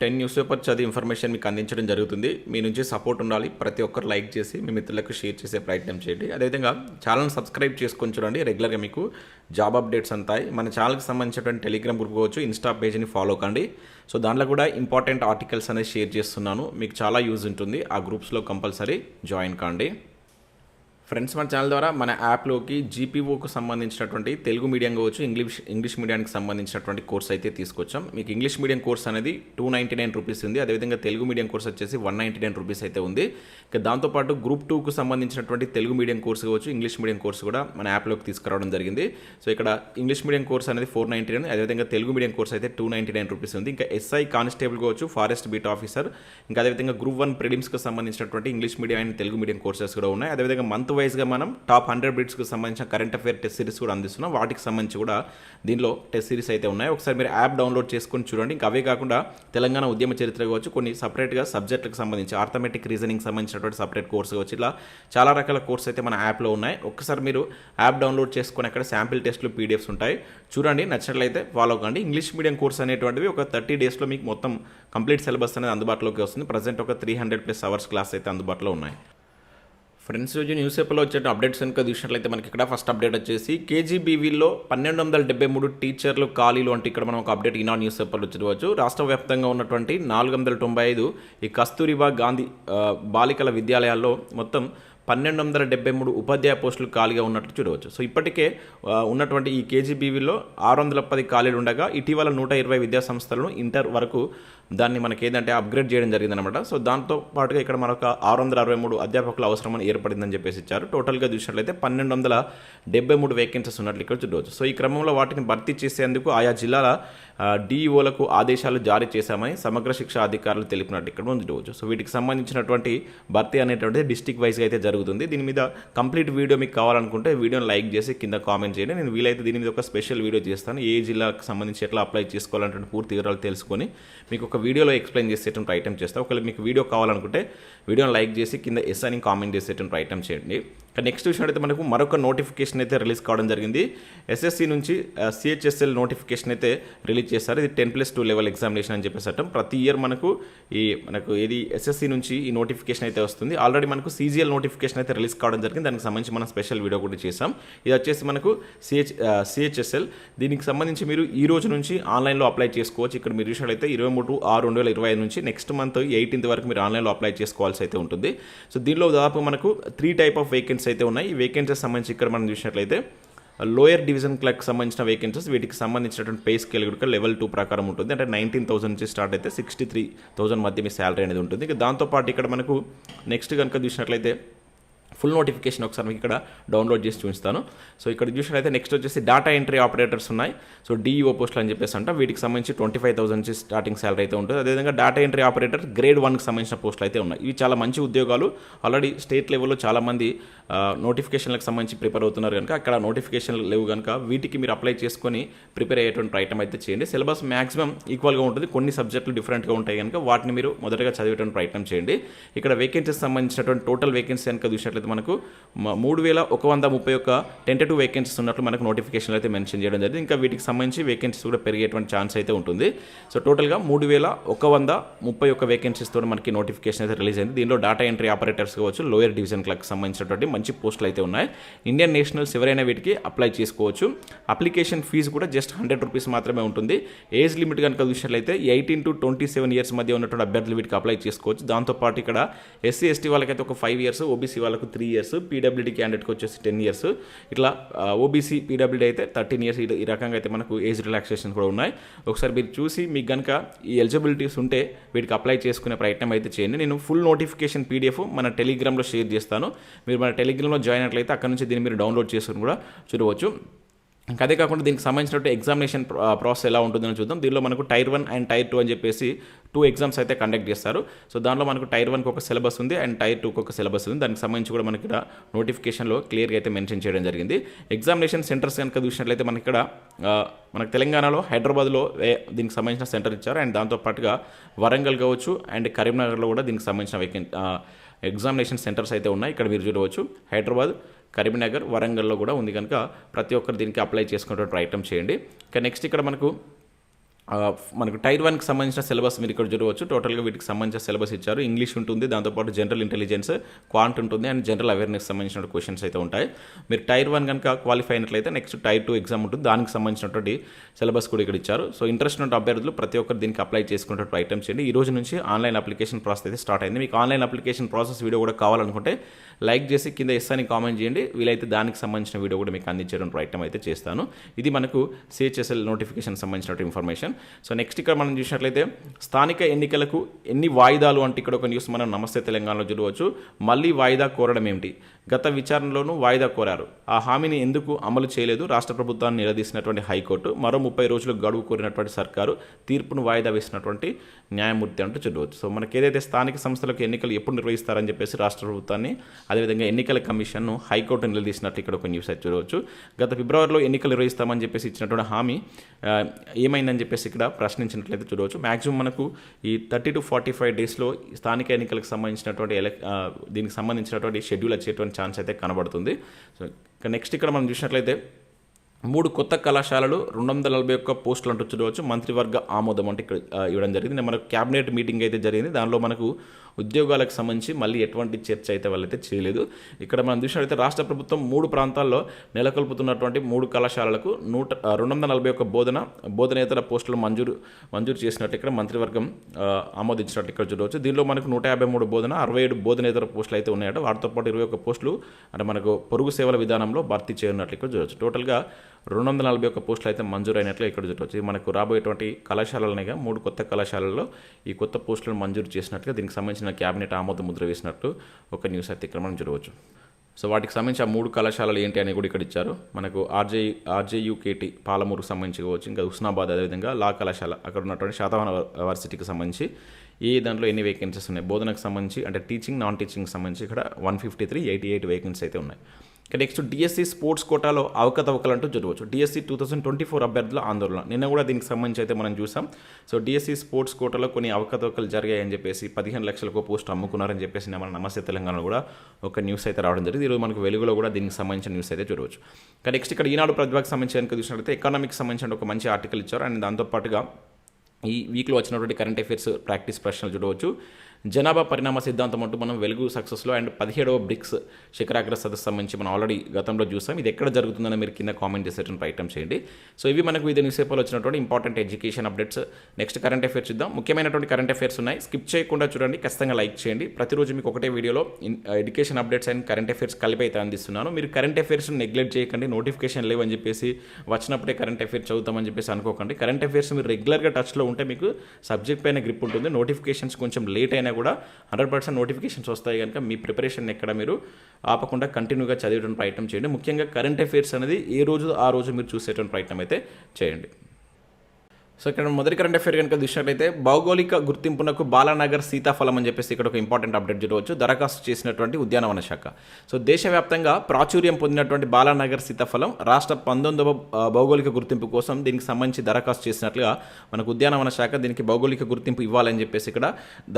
Ten news paper చదివి information మీకు అందించడం జరుగుతుంది. మీ నుంచి సపోర్ట్ ఉండాలి. ప్రతి ఒక్కరు లైక్ చేసి మీ మిత్రులకు షేర్ చేసే ప్రయత్నం చేయండి. అదేవిధంగా ఛానల్ సబ్స్క్రైబ్ చేసుకొని చూడండి. రెగ్యులర్గా మీకు జాబ్ అప్డేట్స్ అంతాయి. మన ఛానల్కి సంబంధించినటువంటి టెలిగ్రామ్ గ్రూప్ కావచ్చు ఇన్స్టా పేజ్ని ఫాలో కండి. సో దాంట్లో కూడా ఇంపార్టెంట్ ఆర్టికల్స్ అనేది షేర్ చేస్తున్నాను. మీకు చాలా యూజ్ ఉంటుంది. ఆ గ్రూప్స్లో కంపల్సరీ జాయిన్ కాండి. ఫ్రెండ్స్ మన ఛానల్ ద్వారా మన యాప్లోకి జీపీఓకు సంబంధించినటువంటి తెలుగు మీడియం కావచ్చు ఇంగ్లీష్ ఇంగ్లీష్ మీడియానికి సంబంధించినటువంటి కోర్స్ అయితే తీసుకొచ్చాం. మీకు ఇంగ్లీష్ మీడియం కోర్స్ అనేది టూ నైంటీ నైన్ రూపీస్ ఉంది. అదేవిధంగా తెలుగు మీడియం కోర్స్ వచ్చేసి వన్ నైంటీ నైన్ రూపీస్ అయితే ఉంది. ఇక దాంతోపాటు గ్రూప్ టూకు సంబంధించినటువంటి తెలుగు మీడియం కోర్స్ కావచ్చు ఇంగ్లీష్ మీడియం కోర్స్ కూడా మన యాప్లోకి తీసుకురావడం జరిగింది. సో ఇక్కడ ఇంగ్లీష్ మీడియం కోర్స్ అనేది ఫోర్ నైంటీ నైన్ అదేవిధంగా తెలుగు మీడియం కోర్స్ అయితే టూ నైంటీ నైన్ రూపీస్ ఉంది. ఇంకా ఎస్ఐ కానిస్టేబుల్ కావచ్చు ఫారెస్ట్ బీట్ ఆఫీసర్ ఇంకా అదేవిధంగా గ్రూప్ వన్ ప్రిలిమ్స్కి సంబంధించినటువంటి English medium and Telugu medium courses కూడా ఉన్నాయి. అదేవిధంగా మంత్ వైజ్గా మనం టాప్ హండ్రెడ్ బిట్స్కి సంబంధించిన కరెంట్ అఫేర్ టెస్ట్ సిరీస్ కూడా అందిస్తున్నాం. వాటికి సంబంధించి కూడా దీనిలో టెస్ట్ సిరీస్ అయితే ఉన్నాయి. ఒకసారి మీరు యాప్ డౌన్లోడ్ చేసుకొని చూడండి. ఇంకా అవే కాకుండా తెలంగాణ ఉద్యమ చరిత్ర కావచ్చు కొన్ని సపరేట్గా సబ్జెక్టులకు సంబంధించి ఆర్థమెటిక్ రీజనింగ్ సంబంధించినటువంటి సపరేట్ కోర్స్ కావచ్చు. ఇలా చాలా రకాల కోర్స్ అయితే మన యాప్లో ఉన్నాయి. ఒక్కసారి మీరు యాప్ డౌన్లోడ్ చేసుకొని అక్కడ శాంపిల్ టెస్ట్లు పీడిఎఫ్స్ ఉంటాయి. చూడండి నచ్చినట్లయితే ఫాలో కండి. ఇంగ్లీష్ మీడియం కోర్స్ అనేటువంటివి ఒక థర్టీ డేస్లో మీకు మొత్తం కంప్లీట్ సిలబస్ అనేది అందుబాటులోకి వస్తుంది. ప్రజెంట్ ఒక three hundred plus hours class అయితే అందుబాటులో ఉన్నాయి. ఫ్రెండ్స్ రోజు న్యూస్ పేపర్లో వచ్చే అప్డేట్స్ కనుక చూసినట్లయితే మనకి ఇక్కడ ఫస్ట్ అప్డేట్ వచ్చేసి కేజీబీవీలో పన్నెండు వందల డెబ్బై మూడు టీచర్లు ఖాళీలు అంటే ఇక్కడ మనం ఒక అప్డేట్ ఈనాడు న్యూస్ పేపర్లో చూడవచ్చు రాష్ట్ర వ్యాప్తంగా ఉన్నటువంటి నాలుగు వందల తొంభై ఐదు ఈ కస్తూరిబా గాంధీ బాలికల విద్యాలయాల్లో మొత్తం పన్నెండు వందల డెబ్బై మూడు ఉపాధ్యాయ పోస్టులు ఖాళీగా ఉన్నట్లు చూడవచ్చు. సో ఇప్పటికే ఉన్నటువంటి ఈ కేజీబీవీలో ఆరు వందల పది ఖాళీలు ఉండగా ఇటీవల నూట ఇరవై విద్యా సంస్థలను ఇంటర్ వరకు దాన్ని మనకి ఏంటంటే అప్గ్రేడ్ చేయడం జరిగిందనమాట సో దాంతో పాటుగా ఇక్కడ మనకు ఆరు వందల అరవై మూడు అధ్యాపకుల అవసరమని ఏర్పడిందని చెప్పేసి ఇచ్చారు. టోటల్గా చూసినట్లయితే పన్నెండు వందల డెబ్బై మూడు వేకెన్సీస్ ఉన్నట్లు ఇక్కడ చూడవచ్చు. సో ఈ క్రమంలో వాటిని భర్తీ చేసేందుకు ఆయా జిల్లాల డిఈఓలకు ఆదేశాలు జారీ చేశామని సమగ్ర శిక్షా అధికారులు తెలిపినట్టు ఇక్కడ చూడవచ్చు. సో వీటికి సంబంధించినటువంటి భర్తీ అనేటువంటిది డిస్టిక్ వైజ్గా అయితే జరుగుతుంది. దీని మీద కంప్లీట్ వీడియో మీకు కావాలనుకుంటే వీడియోని లైక్ చేసి కింద కామెంట్ చేయండి. నేను వీలైతే దీని మీద ఒక స్పెషల్ వీడియో చేస్తాను. ఏ జిల్లాకు సంబంధించి ఎట్లా అప్లై చేసుకోవాలంటే పూర్తి వివరాలు తెలుసుకొని మీకు ఒక వీడియోలో ఎక్స్ప్లెయిన్ చేసేటువంటి ఐటమ్ చేస్తాను ఒకవేళ మీకు వీడియో కావాలనుకుంటే వీడియోని లైక్ చేసి కింద ఎస్ అని కామెంట్ చేసేటువంటి ఐటమ్ చేయండి. నెక్స్ట్ విషయం అయితే మనకు మరొక నోటిఫికేషన్ అయితే రిలీజ్ కావడం జరిగింది. ఎస్ఎస్సి నుంచి సిహెచ్ఎస్ఎల్ నోటిఫికేషన్ అయితే రిలీజ్ చేస్తారు ఇది ten plus two level examination అని చెప్పేసి అంటాం ప్రతి ఇయర్ మనకు ఈ మనకు ఇది ఎస్ఎస్సి నుంచి ఈ నోటిఫికేషన్ అయితే వస్తుంది. ఆల్రెడీ మనకు సీజీఎల్ నోటిఫికేషన్ అయితే రిలీజ్ కావడం జరిగింది. దానికి సంబంధించి మనం స్పెషల్ వీడియో కూడా చేసాం ఇది వచ్చేసి మనకు సిహెచ్ సిహెచ్ఎస్ఎల్ దీనికి సంబంధించి మీరు ఈ రోజు నుంచి ఆన్లైన్లో అప్లై చేసుకోవచ్చు. ఇక్కడ మీరు చూసినట్లయితే ఇరవై మూడు ఆరు రెండు వేల ఇరవై ఐదు నుంచి నెక్స్ట్ మంత్ ఎయిటీన్త్ వరకు మీరు ఆన్లైన్లో అప్లై చేసుకోవాల్సి అయితే ఉంటుంది. సో దీనిలో దాదాపు మనకు త్రీ టైప్ ఆఫ్ వేకెన్సీ అయితే ఉన్నాయి. ఈ వేకెన్సీస్ సంబంధించి ఇక్కడ మనం చూసినట్లయితే లోయర్ డివిజన్ క్లర్క్ సంబంధించిన వేకెన్సీస్ వీటికి సంబంధించినటువంటి పే స్కేల్ కూడా లెవెల్ టూ ప్రకారం ఉంటుంది. అంటే నైన్టీన్ థౌసండ్ నుంచి స్టార్ట్ అయితే సిక్స్టీ త్రీ థౌసండ్ మధ్య మీ శాలరీ అనేది ఉంటుంది. ఇక దాంతోపాటు ఇక్కడ మనకు నెక్స్ట్ కనుక చూసినట్లయితే ఫుల్ నోటిఫికేషన్ ఒకసారి మీకు ఇక్కడ డౌన్లోడ్ చేసి చూపిస్తాను. సో ఇక్కడ చూసినట్లయితే నెక్స్ట్ వచ్చేసి డేటా ఎంట్రీ ఆపరేటర్స్ ఉన్నాయి. సో డిఈఓ పోస్టులు అని చెప్పేసి అంట. వీటికి సంబంధించి ట్వంటీ ఫైవ్ థౌసండ్ నుంచి స్టార్టింగ్ సాలరీ అయితే ఉంటుంది. అదేవిధంగా డేటా ఎంట్రీ ఆపరేటర్ గ్రేడ్ వన్కి సంబంధించిన పోస్టులు అయితే ఉన్నాయి. ఇవి చాలా మంచి ఉద్యోగాలు. ఆల్రెడీ స్టేట్ లెవెల్లో చాలామంది నోటిఫికేషన్లకు సంబంధించి ప్రిపేర్ అవుతున్నారు కనుక అక్కడ నోటిఫికేషన్లు లేవు కనుక వీటికి మీరు అప్లై చేసుకొని ప్రిపేర్ అయ్యేటువంటి ప్రయత్నం అయితే చేయండి. సిలబస్ మాక్సిమం ఈక్వల్గా ఉంటుంది. కొన్ని సబ్జెక్టులు డిఫరెంట్గా ఉంటాయి కనుక వాటిని మీరు మొదటగా చదివేటువంటి ప్రయత్నం చేయండి. ఇక్కడ వేకెన్సీస్ సంబంధించినటువంటి టోటల్ వేకెన్సీ కనుక చూసినట్లయితే మనకు మూడు వేల ఒక వంద ముప్పై ఒక్క టెంటేటివ్ వేకెన్సీస్ ఉన్నట్లు మనకు నోటిఫికేషన్లు అయితే మెన్షన్ చేయడం జరిగింది. ఇంకా వీటికి సంబంధించి వేకెన్సీస్ కూడా పెరిగేటువంటి ఛాన్స్ అయితే ఉంటుంది. సో టోటల్గా మూడు వేల ఒక వంద ముప్పై ఒక్క వేకెన్సీస్ తోటి మనకి నోటిఫికేషన్ అయితే రిలీజ్ అయింది. దీనిలో డేటా ఎంట్రీ ఆపరేటర్స్ కావచ్చు లోయర్ డివిజన్ క్లర్క్ సంబంధించినటువంటి మంచి పోస్టులు అయితే ఉన్నాయి. ఇండియన్ నేషనల్స్ ఎవరైనా వీటికి అప్లై చేసుకోవచ్చు. అప్లికేషన్ ఫీజు కూడా జస్ట్ హండ్రెడ్ రూపీస్ మాత్రమే ఉంటుంది. ఏజ్ లిమిట్ కనుక చూసినట్లయితే eighteen to twenty seven years మధ్య ఉన్నటువంటి అభ్యర్థులు వీటికి అప్లై చేసుకోవచ్చు. దాంతోపాటు ఇక్కడ ఎస్సీ ఎస్టీ వాళ్ళకైతే ఒక ఫైవ్ ఇయర్స్ ఓబీసీ వాళ్ళకు త్రీ ఇయర్స్ పీడబ్ల్యూడీ క్యాండిడేట్కి వచ్చేసి టెన్ ఇయర్స్ ఇట్లా ఓబీసీ పీడబ్ల్యూడీ అయితే థర్టీన్ ఇయర్స్ ఈ రకంగా అయితే మనకు ఏజ్ రిలాక్సేషన్ కూడా ఉన్నాయి. ఒకసారి మీరు చూసి మీకు కనుక ఈ ఎలిజిబిలిటీస్ ఉంటే వీటికి అప్లై చేసుకునే ప్రయత్నం అయితే చేయండి. నేను ఫుల్ నోటిఫికేషన్ పీడిఎఫ్ మన టెలిగ్రామ్లో షేర్ చేస్తాను. మీరు మన టెలిగ్రామ్లో జాయిన్ అయినట్లయితే అక్కడ నుంచి దీన్ని మీరు డౌన్లోడ్ చేసుకుని కూడా చూడవచ్చు. ఇంకా అదే కాకుండా దీనికి సంబంధించినట్టు ఎగ్జామినేషన్ ప్రాసెస్ ఎలా ఉంటుందని చూద్దాం. దీనిలో మనకు tier one and tier two అని చెప్పేసి టూ ఎగ్జామ్స్ అయితే కండక్ట్ చేస్తారు. సో దానిలో మనకు టైర్ వన్కి ఒక సిలబస్ ఉంది అండ్ టైర్ టూకి ఒక సిలబస్ ఉంది. దానికి సంబంధించి కూడా మనకి ఇక్కడ నోటిఫికేషన్లో క్లియర్గా అయితే మెన్షన్ చేయడం జరిగింది. ఎగ్జామినేషన్ సెంటర్స్ కనుక చూసినట్లయితే మనకి ఇక్కడ మనకు తెలంగాణలో హైదరాబాద్లో దీనికి సంబంధించిన సెంటర్ ఇచ్చారు. అండ్ దాంతో పాటుగా వరంగల్ కావచ్చు అండ్ కరీంనగర్లో కూడా దీనికి సంబంధించిన ఎగ్జామినేషన్ సెంటర్స్ అయితే ఉన్నాయి. ఇక్కడ మీరు చూడవచ్చు. హైదరాబాద్ కరీంనగర్ వరంగల్లో కూడా ఉంది కనుక ప్రతి ఒక్కరు దీనికి అప్లై చేసుకునేటువంటి ప్రయత్నం చేయండి. ఇక నెక్స్ట్ ఇక్కడ మనకు మనకు టైర్ వన్కి సంబంధించిన సిలబస్ మీరు ఇక్కడ చూడవచ్చు. టోటల్గా వీటికి సంబంధించిన సిలబస్ ఇచ్చారు. ఇంగ్లీష్ ఉంటుంది దాంతోపాటు జనరల్ ఇంటెలిజెన్స్ క్వాంట్ ఉంటుంది అండ్ జనరల్ అవేర్నెస్ సంబంధించిన క్వశ్చన్స్ అయితే ఉంటాయి. మీరు టైర్ వన్ కనుక క్వాలిఫై అయినట్లయితే నెక్స్ట్ టైర్ టూ ఎగ్జామ్ ఉంటుంది. దానికి సంబంధించినటువంటి సిలబస్ కూడా ఇక్కడ ఇచ్చారు. సో ఇంట్రెస్ట్ ఉన్న అభ్యర్థులు ప్రతి ఒక్కరు దీనికి అప్లై చేసుకునే ప్రయత్నం చేయండి. ఈ రోజు నుంచి ఆన్లైన్ అప్లికేషన్ ప్రాసెస్ అయితే స్టార్ట్ అయింది. మీకు ఆన్లైన్ అప్లికేషన్ ప్రాసెస్ వీడియో కూడా కావాలనుకుంటే లైక్ చేసి కింద ఎస్ అని కామెంట్ చేయండి. వీలైతే దానికి సంబంధించిన వీడియో కూడా మీకు అందించడం ప్రయత్నం అయితే చేస్తాను. ఇది మనకు సిహెచ్ఎస్ఎల్ నోటిఫికేషన్ సంబంధించిన ఇన్ఫర్మేషన్ సో నెక్స్ట్ ఇక్కడ మనం చూసినట్లయితే స్థానిక ఎన్నికలకు ఎన్ని వాయిదాలు అంటే ఇక్కడ ఒక న్యూస్ మనం నమస్తే తెలంగాణలో చూడవచ్చు. మళ్ళీ వాయిదా కోరడం ఏమిటి? గత విచారణలోనూ వాయిదా కోరారు. ఆ హామీని ఎందుకు అమలు చేయలేదు? రాష్ట్ర ప్రభుత్వాన్ని నిలదీసినటువంటి హైకోర్టు మరో ముప్పై రోజులు గడువు కోరినటువంటి సర్కారు తీర్పును వాయిదా వేసినటువంటి న్యాయమూర్తి అంటూ చూడవచ్చు సో మనకి ఏదైతే స్థానిక సంస్థలకు ఎన్నికలు ఎప్పుడు నిర్వహిస్తారని చెప్పేసి రాష్ట్ర ప్రభుత్వాన్ని అదేవిధంగా ఎన్నికల కమిషన్ను హైకోర్టు నిలదీసినట్లు ఇక్కడ ఒక న్యూస్ అయితే చూడవచ్చు. గత ఫిబ్రవరిలో ఎన్నికలు నిర్వహిస్తామని చెప్పేసి ఇచ్చినటువంటి హామీ ఏమైందని చెప్పేసి ఇక్కడ ప్రశ్నించినట్లయితే చూడవచ్చు. మ్యాక్సిమం మనకు ఈ థర్టీ టు ఫార్టీ ఫైవ్ డేస్లో స్థానిక ఎన్నికలకు సంబంధించినటువంటి ఎలక్ దీనికి సంబంధించినటువంటి షెడ్యూల్ వచ్చేటువంటి ఛాన్స్ అయితే కనబడుతుంది. సో ఇక నెక్స్ట్ ఇక్కడ మనం చూసినట్లయితే మూడు కొత్త కళాశాలలు రెండు వందల నలభై ఒక్క పోస్టులు అంటూ చూడవచ్చు మంత్రివర్గ ఆమోదం అంటే ఇక్కడ ఇవ్వడం జరిగింది. మనకు క్యాబినెట్ మీటింగ్ అయితే జరిగింది. దానిలో మనకు ఉద్యోగాలకు సంబంధించి మళ్ళీ ఎటువంటి చర్చ అయితే వాళ్ళైతే చేయలేదు. ఇక్కడ మనం చూసినట్లయితే రాష్ట్ర ప్రభుత్వం మూడు ప్రాంతాల్లో నెలకొల్పుతున్నటువంటి మూడు కళాశాలలకు నూట రెండు వందల నలభై ఒక్క బోధన బోధనేతర పోస్టులు మంజూరు మంజూరు చేసినట్టు ఇక్కడ మంత్రివర్గం ఆమోదించినట్టు ఇక్కడ చూడవచ్చు. దీనిలో మనకు నూట యాభై మూడు బోధన అరవై ఏడు బోధనేతర పోస్టులు అయితే ఉన్నాయట. వాటితో పాటు ఇరవై ఒక్క పోస్టులు అంటే మనకు పొరుగు సేవల విధానంలో భర్తీ చేయనున్నట్లు ఇక్కడ చూడవచ్చు. టోటల్గా రెండు వందల నలభై ఒక్క పోస్టులు అయితే మంజూరైనట్లు ఇక్కడ చూడవచ్చు మనకు రాబోయేటువంటి కళాశాలలనేగా మూడు కొత్త కళాశాలల్లో ఈ కొత్త పోస్టులను మంజూరు చేసినట్లుగా దీనికి సంబంధించిన క్యాబినెట్ ఆమోద ముద్ర వేసినట్టు ఒక న్యూస్ అయితే ఇక్కడ మనం చూడవచ్చు. సో వాటికి సంబంధించి ఆ మూడు కళాశాలలు ఏంటి అని కూడా ఇక్కడ ఇచ్చారు. మనకు ఆర్జే ఆర్జేయుకేటి పాలమూరుకు సంబంధించి కావచ్చు ఇంకా హుస్నాబాద్ అదేవిధంగా లా కళాశాల అక్కడ ఉన్నటువంటి శాతవాహన వర్సిటీకి సంబంధించి ఏ దాంట్లో ఎన్ని వేకెన్సీస్ ఉన్నాయి? బోధనకు సంబంధించి అంటే టీచింగ్ నాన్ టీచింగ్ సంబంధించి ఇక్కడ one fifty three eighty eight vacancy అయితే ఉన్నాయి. ఇక నెక్స్ట్ డిఎస్సి స్పోర్ట్స్ కోటాలో అవకతవకలంటూ జరగవచ్చు. చూడవచ్చు DSC two thousand twenty four అభ్యర్థుల ఆందోళన. నిన్న కూడా దీనికి సంబంధించి అయితే మనం చూసాం. సో డిఎస్సి స్పోర్ట్స్ కోటాలో కొన్ని అవకతవకలు జరిగాయని చెప్పేసి పదిహేను లక్షలకు పోస్ట్ అమ్ముకున్నారని చెప్పేసి మన నమస్తే తెలంగాణలో కూడా ఒక న్యూస్ అయితే రావడం జరిగింది. ఈరోజు మనకు వెలుగులో కూడా దీనికి సంబంధించిన న్యూస్ అయితే చూడవచ్చు ఇక నెక్స్ట్ ఇక్కడ ఈనాడు ప్రతిభకు సంబంధించి కనుక చూసినట్లయితే ఎకనామిక్స్ సంబంధించిన ఒక మంచి ఆర్టికల్ ఇచ్చారు. అండ్ దాంతోపాటుగా ఈ వీక్లో వచ్చినటువంటి కరెంట్ అఫైర్స్ ప్రాక్టీస్ ప్రశ్నలు చూడవచ్చు. జనాభా పరిణామ సిద్ధాంతం అంటూ మనం వెలుగు సక్సెస్లో అండ్ పదిహేడవ బ్రిక్స్ శిఖరాగ్ర సదస్సు సంబంధించి మనం ఆల్రెడీ గతంలో చూసాం. ఇది ఎక్కడ జరుగుతుందని మీరు కింద కామెంట్ చేసేటువంటి ప్రయత్నం చేయండి. సో ఇవి మనకు ఇది న్యూస్ పేపర్లో వచ్చినటువంటి important education updates next current affairs చూద్దాం. ముఖ్యమైనటువంటి కరెంట్ అఫైర్స్ ఉన్నాయి. స్కిప్ చేయకుండా చూడండి. ఖచ్చితంగా లైక్ చేయండి. ప్రతిరోజు మీకు ఒకటే వీడియోలో education updates and current affairs కలిపి అయితే అందిస్తున్నాను. మీరు కరెంట్ అఫైర్స్ నెగ్లెక్ట్ చేయకండి. నోటిఫికేషన్ లేవని చెప్పేసి వచ్చినప్పుడే కరెంట్ అఫేర్స్ చదువుతామని చెప్పేసి అనుకోకండి. కరెంట్ అఫైర్స్ మీరు రెగ్యులర్గా టచ్లో ఉంటే మీకు సబ్జెక్ట్ పైన గ్రిప్ ఉంటుంది. నోటిఫికేషన్స్ కొంచెం లేట్ అయిన కూడా హండ్రెడ్ పర్సెంట్ నోటిఫికేషన్స్ వస్తాయి కనుక మీ ప్రిపరేషన్ ఎక్కడ మీరు ఆపకుండా కంటిన్యూగా చదివేటువంటి ప్రయత్నం చేయండి. ముఖ్యంగా కరెంట్ అఫైర్స్ అనేది ఏ రోజు ఆ రోజు మీరు చూసేటువంటి ప్రయత్నం అయితే చేయండి. సో ఇక్కడ మొదటి కరెంట్ అఫేర్ కనుక చూసినట్లయితే భౌగోళిక గుర్తింపునకు బాలానగర్ సీతాఫలం అని చెప్పేసి ఇక్కడ ఒక ఇంపార్టెంట్ అప్డేట్ చూడవచ్చు. దరఖాస్తు చేసినటువంటి ఉద్యానవన శాఖ. సో దేశవ్యాప్తంగా ప్రాచుర్యం పొందినటువంటి బాలానగర్ సీతాఫలం రాష్ట్ర పంతొమ్మిదవ భౌగోళిక గుర్తింపు కోసం దీనికి సంబంధించి దరఖాస్తు చేసినట్లుగా మనకు ఉద్యానవన శాఖ దీనికి భౌగోళిక గుర్తింపు ఇవ్వాలని చెప్పేసి ఇక్కడ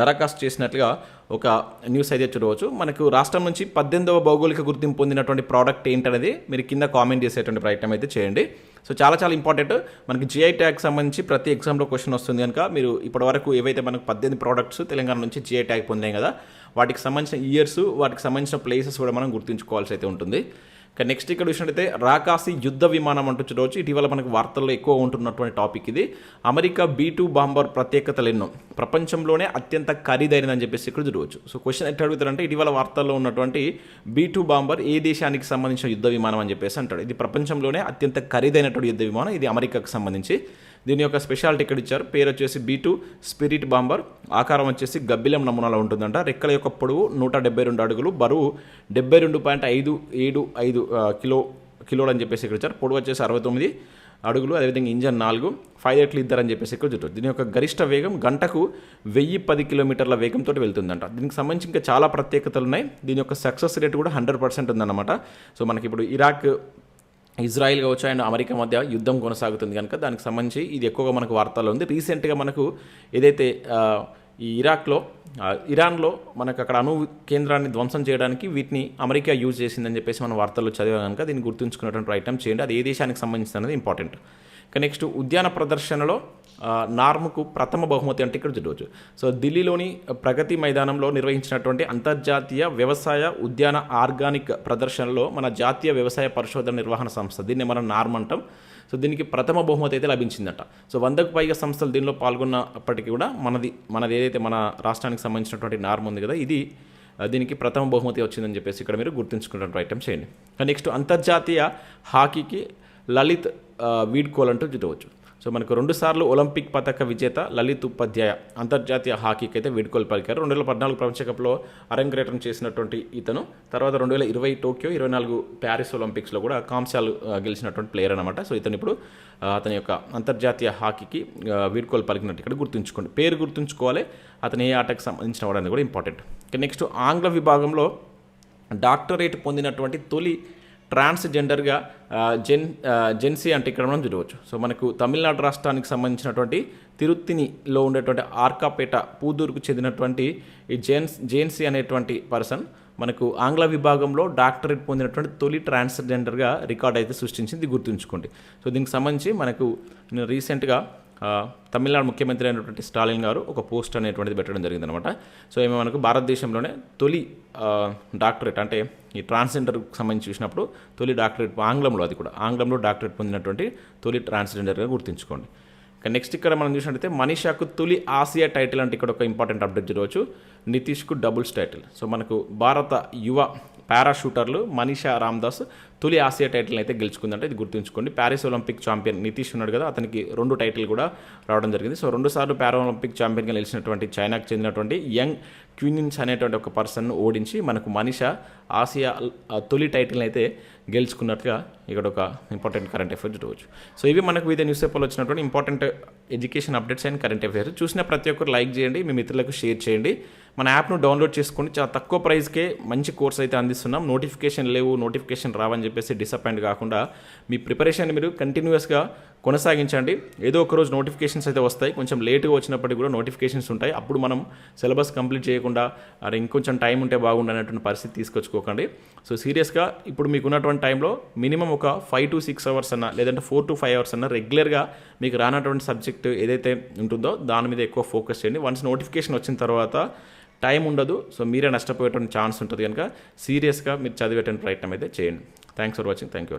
దరఖాస్తు చేసినట్లుగా ఒక న్యూస్ అయితే చూడవచ్చు. మనకు రాష్ట్రం నుంచి పద్దెనిమిదవ భౌగోళిక గుర్తింపు పొందినటువంటి ప్రోడక్ట్ ఏంటనేది మీరు కింద కామెంట్ చేసేటువంటి ప్రయత్నం అయితే చేయండి. సో చాలా చాలా ఇంపార్టెంట్. మనకి జిఐ ట్యాగ్ సంబంధించి ప్రతి ఎగ్జామ్లో క్వశ్చన్ వస్తుంది కనుక మీరు ఇప్పటివరకు ఏవైతే మనకు పద్దెనిమిది ప్రోడక్ట్స్ తెలంగాణ నుంచి జిఐ ట్యాగ్ పొందాయి కదా వాటికి సంబంధించిన ఇయర్స్ వాటికి సంబంధించిన ప్లేసెస్ కూడా మనం గుర్తుంచుకోవాల్సి అయితే ఉంటుంది. నెక్స్ట్ ఇక్కడ చూసినట్టయితే రాకాసి యుద్ధ విమానం అంటూ చూడవచ్చు. ఇటీవల మనకు వార్తల్లో ఎక్కువ ఉంటున్నటువంటి టాపిక్ ఇది. అమెరికా బీ టూ బాంబర్ ప్రత్యేకతలు ఎన్నో? ప్రపంచంలోనే అత్యంత ఖరీదైనదని చెప్పేసి ఇక్కడ చూడవచ్చు. సో క్వశ్చన్ ఎట్లా అడుగుతారంటే ఇటీవల వార్తల్లో ఉన్నటువంటి బీ టూ బాంబర్ ఏ దేశానికి సంబంధించిన యుద్ధ విమానం అని చెప్పేసి అంటాడు. ఇది ప్రపంచంలోనే అత్యంత ఖరీదైనటువంటి యుద్ధ విమానం. ఇది అమెరికాకు సంబంధించి. దీని యొక్క స్పెషాలిటీ ఇక్కడ ఇచ్చారు. పేరు వచ్చేసి బీ టూ స్పిరిట్ బాంబర్. ఆకారం వచ్చేసి గబ్బిలం నమూనాలో ఉంటుందంట. రెక్కల యొక్క పొడవు నూట డెబ్బై రెండు అడుగులు. బరువు డెబ్బై రెండు పాయింట్ ఐదు ఏడు ఐదు కిలో కిలోలు అని చెప్పేసి ఇక్కడ ఇచ్చారు. పొడవు వచ్చేసి అరవై తొమ్మిది అడుగులు. అదేవిధంగా ఇంజన్ నాలుగు ఫైవ్ ఎయిట్ లీటర్ అని చెప్పేసి ఇక్కడ చూడవచ్చు దీని యొక్క గరిష్ట వేగం గంటకు వెయ్యి పది కిలోమీటర్ల వేగంతో వెళ్తుందంట. దీనికి సంబంధించి ఇంకా చాలా ప్రత్యేకతలు ఉన్నాయి. దీని యొక్క సక్సెస్ రేట్ కూడా హండ్రెడ్ పర్సెంట్ ఉందన్నమాట. సో మనకి ఇప్పుడు ఇరాక్ ఇజ్రాయిల్ కావచ్చు అండ్ అమెరికా మధ్య యుద్ధం కొనసాగుతుంది కనుక దానికి సంబంధించి ఇది ఎక్కువగా మనకు వార్తల్లో ఉంది. రీసెంట్గా మనకు ఏదైతే ఈ ఇరాక్లో ఇరాన్లో మనకు అక్కడ అణు కేంద్రాన్ని ధ్వంసం చేయడానికి వీటిని అమెరికా యూజ్ చేసిందని చెప్పేసి మనం వార్తల్లో చదివాం కనుక దీన్ని గుర్తుంచుకున్నటువంటి ఐటమ్ చేయండి. అది ఏ దేశానికి సంబంధించి అనేది ఇంపార్టెంట్ నెక్స్ట్ ఉద్యాన ప్రదర్శనలో నార్ముకు ప్రథమ బహుమతి అంటే ఇక్కడ చూడవచ్చు. సో ఢిల్లీలోని ప్రగతి మైదానంలో నిర్వహించినటువంటి అంతర్జాతీయ వ్యవసాయ ఉద్యాన ఆర్గానిక్ ప్రదర్శనలో మన జాతీయ వ్యవసాయ పరిశోధన నిర్వహణ సంస్థ దీన్ని మనం నార్మ్ అంటాం. సో దీనికి ప్రథమ బహుమతి అయితే లభించిందట. సో వందకు పైగా సంస్థలు దీనిలో పాల్గొన్నప్పటికీ కూడా మనది మనది ఏదైతే మన రాష్ట్రానికి సంబంధించినటువంటి నార్మ్ ఉంది కదా ఇది దీనికి ప్రథమ బహుమతి వచ్చిందని చెప్పేసి ఇక్కడ మీరు గుర్తుంచుకున్నటువంటి ఐటమ్ చేయండి. నెక్స్ట్ అంతర్జాతీయ హాకీకి లలిత్ వీడ్కోలంటూ వీడ్కోల్ అంటూ చూడవచ్చు సో మనకు రెండుసార్లు ఒలింపిక్ పథక విజేత లలిత్ ఉపాధ్యాయ అంతర్జాతీయ హాకీకి అయితే వీడ్కోలు పలికారు. రెండు వేల పద్నాలుగు ప్రపంచకప్లో అరంగేట్రం చేసినటువంటి ఇతను తర్వాత రెండు వేల ఇరవై టోక్యో ఇరవై నాలుగు ప్యారిస్ ఒలింపిక్స్లో కూడా కాంస్యాలు గెలిచినటువంటి ప్లేయర్ అనమాట సో ఇతను ఇప్పుడు అతని యొక్క అంతర్జాతీయ హాకీకి వీడ్కోలు పలికినట్టు ఇక్కడ గుర్తుంచుకోండి. పేరు గుర్తుంచుకోవాలి. అతని ఏ ఆటకు సంబంధించిన వాడు అనేది కూడా ఇంపార్టెంట్. నెక్స్ట్ ఆంగ్ల విభాగంలో డాక్టరేట్ పొందినటువంటి తొలి ట్రాన్స్జెండర్గా జెన్ జెన్సీ అంటే ఇక్కడ మనం చూడవచ్చు. సో మనకు తమిళనాడు రాష్ట్రానికి సంబంధించినటువంటి తిరుత్తినిలో ఉండేటువంటి ఆర్కాపేట పూదూరుకు చెందినటువంటి ఈ జెన్స్ జేన్సీ అనేటువంటి పర్సన్ మనకు ఆంగ్ల విభాగంలో డాక్టరేట్ పొందినటువంటి తొలి ట్రాన్స్జెండర్గా రికార్డ్ అయితే సృష్టించింది గుర్తుంచుకోండి. సో దీనికి సంబంధించి మనకు రీసెంట్గా తమిళనాడు ముఖ్యమంత్రి అయినటువంటి స్టాలిన్ గారు ఒక పోస్ట్ అనేటువంటిది పెట్టడం జరిగిందనమాట సో ఏమో మనకు భారతదేశంలోనే తొలి డాక్టరేట్ అంటే ఈ ట్రాన్స్జెండర్కి సంబంధించి చూసినప్పుడు తొలి డాక్టరేట్ ఆంగ్లంలో అది కూడా ఆంగ్లంలో డాక్టరేట్ పొందినటువంటి తొలి ట్రాన్స్జెండర్గా గుర్తుంచుకోండి. ఇక నెక్స్ట్ ఇక్కడ మనం చూసినట్టయితే మనీషాకు తొలి ఆసియా టైటిల్ అంటే ఇక్కడ ఒక ఇంపార్టెంట్ అప్డేట్ చూడవచ్చు నితీష్కు డబుల్స్ టైటిల్. సో మనకు భారత యువ పారాషూటర్లు మనీషా రామ్దాస్ తొలి ఆసియా టైటిల్ అయితే గెలుచుకుందంటే. ఇది గుర్తుంచుకోండి. ప్యారిస్ ఒలింపిక్ ఛాంపియన్ నితీష్ ఉన్నాడు కదా అతనికి రెండు టైటిల్ కూడా రావడం జరిగింది. సో రెండు సార్లు పారా ఒలింపిక్ ఛాంపియన్గా నిలిచినటువంటి చైనాకు చెందినటువంటి యంగ్ క్యూనిన్స్ అనేటువంటి ఒక పర్సన్ను ఓడించి మనకు మనీషా ఆసియా తొలి టైటిల్ అయితే గెలుచుకున్నట్టుగా ఇక్కడ ఒక ఇంపార్టెంట్ కరెంట్ అఫైర్స్ చూడవచ్చు. సో ఇవి మనకు వివిధ న్యూస్ పేపర్లో వచ్చినటువంటి important education updates and current affairs చూసిన ప్రతి ఒక్కరు లైక్ చేయండి మీ మిత్రులకు షేర్ చేయండి. మన యాప్ను డౌన్లోడ్ చేసుకుని చాలా తక్కువ ప్రైస్కే మంచి కోర్స్ అయితే అందిస్తున్నాం. నోటిఫికేషన్ లేవు నోటిఫికేషన్ రావని చెప్పేసి డిసప్పాయింట్ కాకుండా మీ ప్రిపరేషన్ మీరు కంటిన్యూస్గా కొనసాగించండి. ఏదో ఒక రోజు నోటిఫికేషన్స్ అయితే వస్తాయి. కొంచెం లేట్గా వచ్చినప్పటికీ కూడా నోటిఫికేషన్స్ ఉంటాయి. అప్పుడు మనం సిలబస్ కంప్లీట్ చేయకుండా అరే ఇంకొంచెం టైం ఉంటే బాగుండనేటువంటి పరిస్థితి తీసుకొచ్చుకోకండి. సో సీరియస్గా ఇప్పుడు మీకు ఉన్నటువంటి టైంలో మినిమం ఒక ఫైవ్ టు సిక్స్ అవర్స్ అన్న లేదంటే ఫోర్ టు ఫైవ్ అవర్స్ అన్న రెగ్యులర్గా మీకు రానటువంటి సబ్జెక్ట్ ఏదైతే ఉంటుందో దాని మీద ఎక్కువ ఫోకస్ చేయండి. వన్స్ నోటిఫికేషన్ వచ్చిన తర్వాత టైం ఉండదు సో మీరే నష్టపోయేటువంటి ఛాన్స్ ఉంటుంది కనుక సీరియస్గా మీరు చదివేటువంటి ప్రయత్నం అయితే చేయండి. Thanks for watching thank you